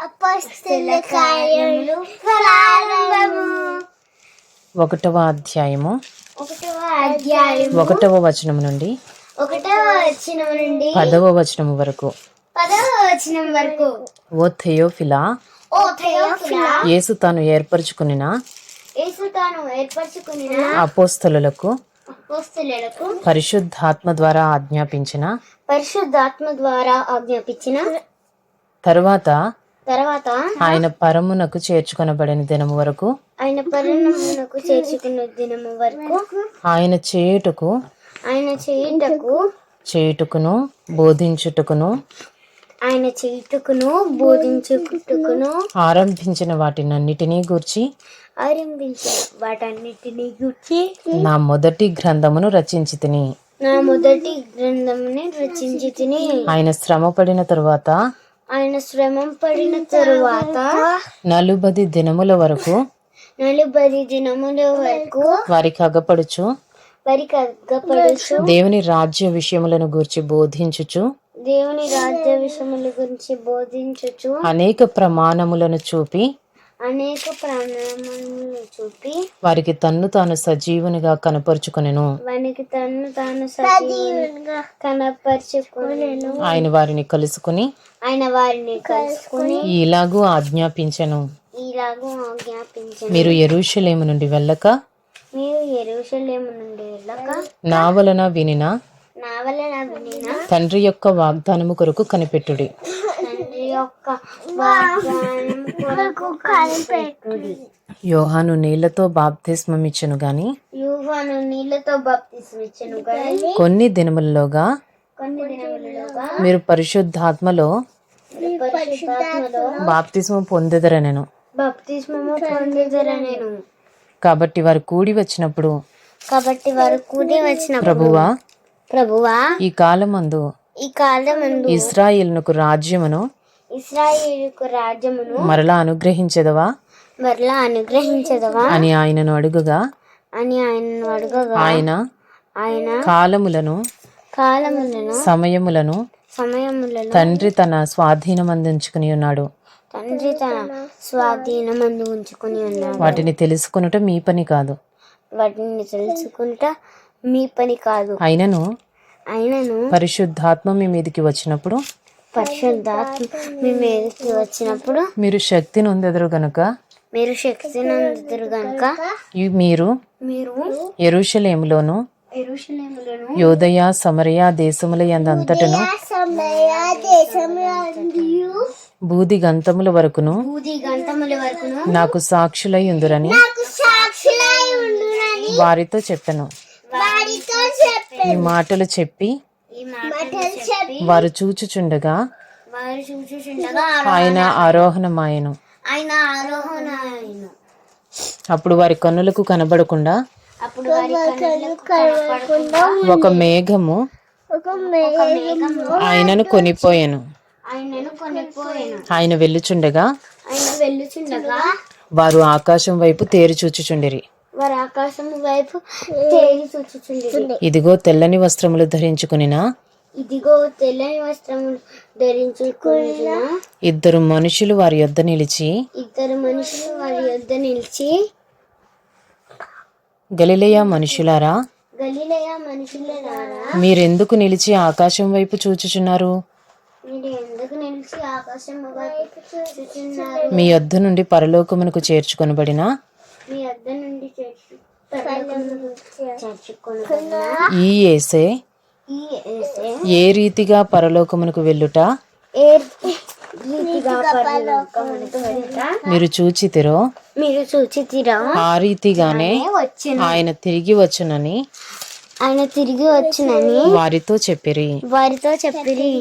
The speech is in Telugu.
అపోస్తుల కార్యములు ప్రారంభము. ఒకటవ అధ్యాయము. ఒకటవ వచనం నుండి పదవ వచనం వరకు. వరకు. ఓ థెయోఫిలా యేసు తాను ఏర్పరచుకున్న అపోస్తలులకు అపోస్తులకు పరిశుద్ధాత్మ ద్వారా ఆజ్ఞాపించిన పరిశుద్ధాత్మ ద్వారా ఆజ్ఞాపించిన తరువాత తర్వాత ఆయన పరమునకు చేర్చుకొనబడిన దినము వరకు ఆయన పరిణామమునకు చేర్చుకున్న దినము వరకు ఆయన చేయుటకు ఆయన చేయుటకు చేయుటకును బోధించుటకును ఆయన చేయుటకును బోధించుటకును ఆరంభించిన వాటినన్నిటినీ గూర్చి ఆరంభించిన వాటన్నిటిని గుర్చి నా మొదటి గ్రంథమును రచించి తిని. నా మొదటి గ్రంథముని రచించి తిని. ఆయన శ్రమపడిన తరువాత ఆయన శ్రమం పడిన తరువాత నలుబది దినముల వరకు నలభై దినముల వరకు వారికి అగపడుచు వారికి అగ్గపడుచు దేవుని రాజ్య విషయములను గూర్చి బోధించుచు దేవుని రాజ్య విషయముల గురించి బోధించుచు అనేక ప్రమాణములను చూపి అనేక ప్రాణములను చూపి వారికి తన్ను తాను సజీవునిగా కనపరుచుకొనెను. వానికి తను తాను సజీవునిగా కనపరుచుకునేను. ఆయన వారిని కలుసుకుని ఆయన వారిని కలుసుకుని ఇలాగూ ఆజ్ఞాపించెను. ఇలాగూ ఆజ్ఞాపించను. మీరు ఎరుషలేము నుండి వెళ్ళక మీరు ఎరుషలేము నుండి వెళ్ళక నా వలన వినిన నా వలన వినిన తండ్రి యొక్క వాగ్దానము కొరకు కనిపెట్టుడి. యోహాను నీళ్ళతో బాప్తిస్మం ఇచ్చెను గాని యూహాను నీళ్ళతో బాప్తిస్మిచ్చను కానీ కొన్ని దినములలోగా కొన్ని దినములలోగా మీరు పరిశుద్ధాత్మలో బాప్తిస్మం పొందెదరనెను. బాప్తిస్మము పొందిదర నేను కాబట్టి వారు కూడి వచ్చినప్పుడు కాబట్టి వారు కూడి వచ్చిన ప్రభువా ప్రభువా ఈ కాలమందు ఈ కాలమందు ఇస్రాయేలునకు రాజ్యమును ఇస్రాయేలుకు రాజ్యమును మరలా అనుగ్రహించదవా? మరలా అనుగ్రహించదవా? అని ఆయనను అడుగగా అని ఆయనను అడగగా ఆయన ఆయన కాలములను కాలములను సమయములను సమయములను తండ్రి తన స్వాధీనమందించుకుని ఉన్నాడు. తండ్రి తన స్వాధీనమందు ఉంచుకుని ఉన్నాడు. వాటిని తెలుసుకొనుట మీ పని కాదు. వాటిని తెలుసుకుంటా మీ పని కాదు. అయినను అయినను పరిశుద్ధాత్మ మీ మీదికి వచ్చినప్పుడు పరిశుద్ధాత్మ మీ మీదకి వచ్చినప్పుడు మీరు శక్తిని పొందెదరు గనుక మీరు శక్తిని అందుతారు గనుక మీరు మీరు ఎరుషలేములోను యోదయ సమరయ దేశముల యందంతటను బూది గంతముల వరకును నాకు సాక్షులై ఉందురని వారితో చెప్పెను. ఈ మాటలు. చెప్పి వారు చూచుచుండగా ఆయన ఆరోహణమాయను. ఆయన అప్పుడు వారి కన్నులకు కనబడకుండా ఒక మేఘము ఆయనను కొనిపోయాను. ఆయన వెళ్ళుచుండగా వారు ఆకాశం వైపు తేరి చూచుచుండిరి. వారు ఆకాశం వైపు తేలి చూచుచుండి ఇదిగో తెల్లని వస్త్రములు ధరించుకునిన? ఇదిగో తెల్లని వస్త్రములు ధరించుకున్న? ఇద్దరు మనుషులు వారి యొద్ద నిలిచి ఇద్దరు మనుషులు వారి యొద్ద నిలిచి గలిలయ మనుషులారా? గలిలయ మనుషులారా మీరెందుకు నిలిచి ఆకాశం వైపు చూచుచున్నారు? మీరు ఎందుకు నిలిచి ఆకాశం వైపు చూచుచున్నారు? మీ యొద్ద నుండి పరలోకమునకు చేర్చుకొనబడిన? మీ చేర్చుకున్న ఈ ఏసే ఏ రీతిగా పరలోకమునకు వెళ్ళుట? మీరు చూచితిరో? మీరు చూచితిరా? ఆ రీతిగానే ఆయన తిరిగి వచ్చునని ఆయన తిరిగి వచ్చినని వారితో చెప్పిరి. వారితో చెప్పిరి.